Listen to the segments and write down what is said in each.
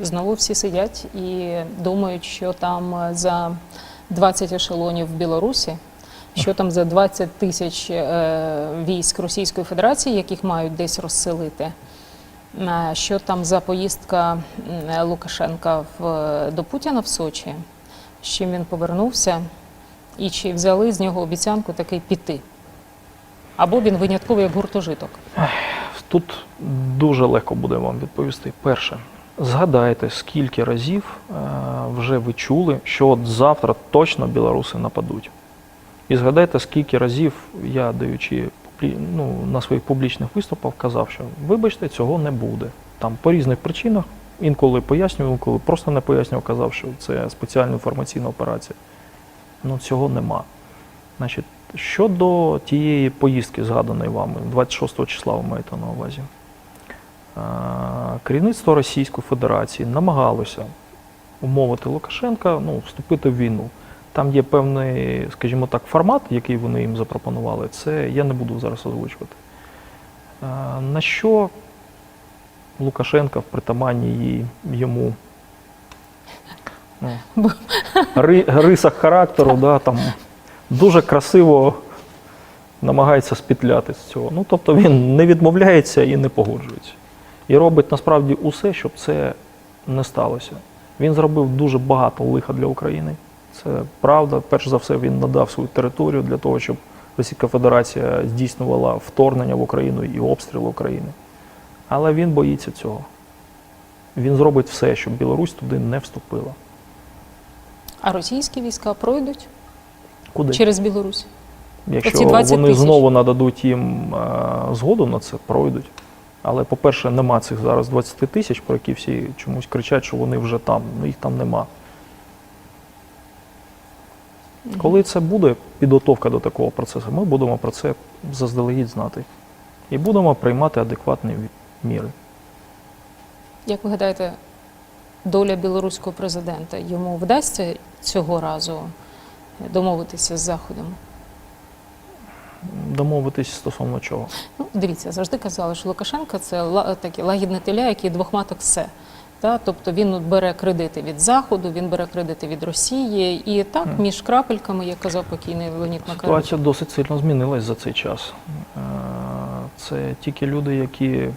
Знову всі сидять і думають, що там е, за 20 ешелонів в Білорусі, що там за 20 тисяч е, військ Російської Федерації, яких мають десь розселити. е, Що там за поїздка Лукашенка в, до Путіна в Сочі, з чим він повернувся, і чи взяли з нього обіцянку таки піти? Або він винятковий як гуртожиток. Тут дуже легко буде вам відповісти. Перше, згадайте, скільки разів е, вже ви чули, що от завтра точно білоруси нападуть. І згадайте, скільки разів я, даючи ну, на своїх публічних виступах, казав, що вибачте, цього не буде. Там по різних причинах, інколи пояснював, інколи просто не пояснював, казав, що це спеціальна інформаційна операція. Ну, цього нема. Значить, щодо тієї поїздки, згаданої вами, 26 числа ви маєте на увазі, керівництво Російської Федерації намагалося умовити Лукашенка ну, вступити в війну. Там є певний, скажімо так, формат, який вони їм запропонували. Це я не буду зараз озвучувати. На що Лукашенка в притаманні йому ну, ри- рисах характеру, да, там, дуже красиво намагається спітляти з цього. Ну, тобто він не відмовляється і не погоджується. І робить насправді усе, щоб це не сталося. Він зробив дуже багато лиха для України. Це правда. Перш за все, він надав свою територію для того, щоб Російська Федерація здійснювала вторгнення в Україну і обстріли України. Але він боїться цього. Він зробить все, щоб Білорусь туди не вступила. А російські війська пройдуть Куди? через Білорусь. Якщо вони тисяч. знову нададуть їм е, згоду на це, пройдуть. Але, по-перше, нема цих зараз 20 тисяч, про які всі чомусь кричать, що вони вже там. Ну їх там нема. Коли це буде підготовка до такого процесу, ми будемо про це заздалегідь знати. І будемо приймати адекватні міри. Як ви гадаєте, доля білоруського президента йому вдасться цього разу домовитися з Заходом? Домовитись стосовно чого. Ну, дивіться, завжди казали, що Лукашенко це таке лагідне теля, який двох маток все. Та? Тобто він бере кредити від Заходу, він бере кредити від Росії. І так, між крапельками, як казав покійний Леонід Макарович. Ситуація досить сильно змінилась за цей час. Е, Це тільки люди, які,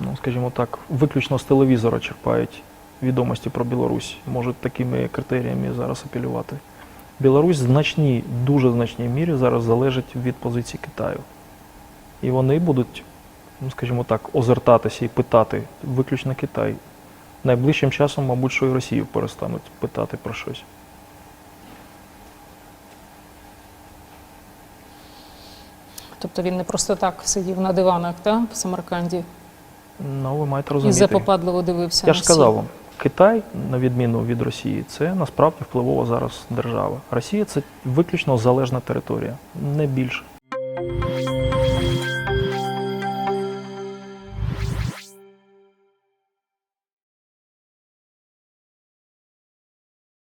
ну скажімо так, виключно з телевізора черпають відомості про Білорусь, можуть такими критеріями зараз апелювати. Білорусь в значній, дуже значній мірі зараз залежить від позиції Китаю. І вони будуть, ну скажімо так, озертатися і питати виключно Китай. Найближчим часом, мабуть, що і Росію перестануть питати про щось. Тобто він не просто так сидів на диванах та? в Самарканді Ну, ви маєте розуміти. і запопадливо дивився Я на ж сказав вам, Китай, на відміну від Росії, це насправді впливова зараз держава. Росія це виключно залежна територія, не більше.